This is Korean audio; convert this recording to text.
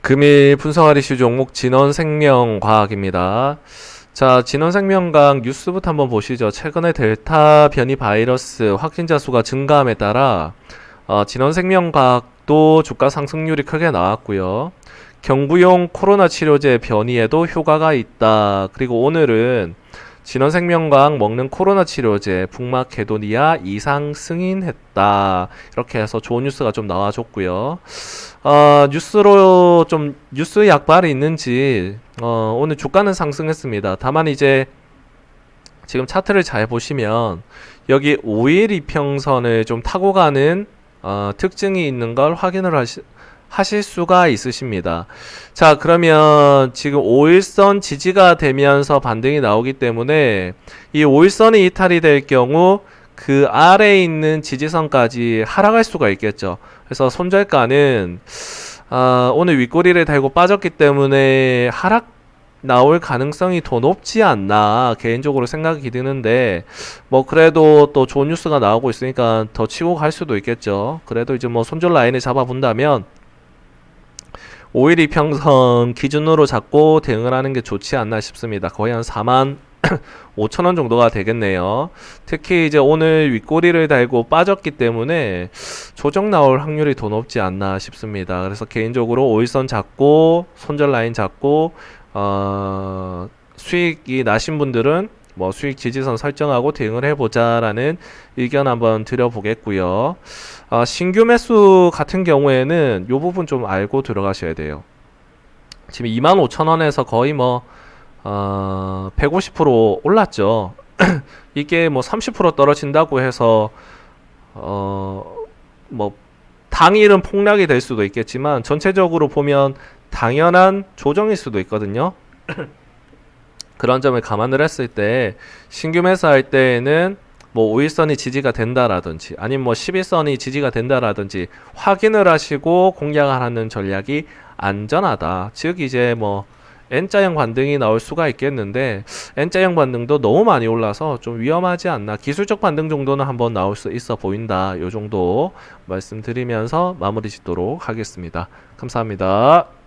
금일 분석할 이슈 종목 진원생명과학입니다. 자, 진원생명과학 뉴스부터 한번 보시죠. 최근에 델타 변이 바이러스 확진자 수가 증가함에 따라 어, 진원생명과학도 주가 상승률이 크게 나왔고요. 경구용 코로나 치료제 변이에도 효과가 있다. 그리고 오늘은 진원생명과학 먹는 코로나 치료제 북마케도니아 이상 승인했다. 이렇게 해서 좋은 뉴스가 좀 나와줬고요. 어, 뉴스로 좀 뉴스 약발이 있는지 어, 오늘 주가는 상승했습니다. 다만 이제 지금 차트를 잘 보시면 여기 5일 이평선을 좀 타고 가는 어, 특징이 있는 걸 확인을 하시, 하실 수가 있으십니다. 자, 그러면 지금 5일선 지지가 되면서 반등이 나오기 때문에 이 5일선이 이탈이 될 경우 그 아래에 있는 지지선까지 하락할 수가 있겠죠. 그래서 손절가는 아, 오늘 윗꼬리를 달고 빠졌기 때문에 하락 나올 가능성이 더 높지 않나 개인적으로 생각이 드는데 뭐 그래도 또 좋은 뉴스가 나오고 있으니까 더 치고 갈 수도 있겠죠. 그래도 이제 뭐 손절 라인을 잡아본다면 5일 이평선 기준으로 잡고 대응을 하는 게 좋지 않나 싶습니다. 거의 한 4만 5천 원 정도가 되겠네요. 특히 이제 오늘 윗꼬리를 달고 빠졌기 때문에 조정 나올 확률이 더 높지 않나 싶습니다. 그래서 개인적으로 5일선 잡고 손절 라인 잡고 어, 수익이 나신 분들은 뭐 수익 지지선 설정하고 대응을 해보자라는 의견 한번 드려보겠고요. 어, 신규 매수 같은 경우에는 이 부분 좀 알고 들어가셔야 돼요. 지금 25,000원에서 거의 뭐 어, 150% 올랐죠. 이게 뭐 30% 떨어진다고 해서 어, 뭐 당일은 폭락이 될 수도 있겠지만 전체적으로 보면 당연한 조정일 수도 있거든요. 그런 점을 감안을 했을 때 신규 매수할 때에는 뭐 5일선이 지지가 된다라든지 아니면 뭐 11선이 지지가 된다라든지 확인을 하시고 공략을 하는 전략이 안전하다. 즉 이제 뭐 N자형 반등이 나올 수가 있겠는데 N자형 반등도 너무 많이 올라서 좀 위험하지 않나. 기술적 반등 정도는 한번 나올 수 있어 보인다. 요 정도 말씀드리면서 마무리 짓도록 하겠습니다. 감사합니다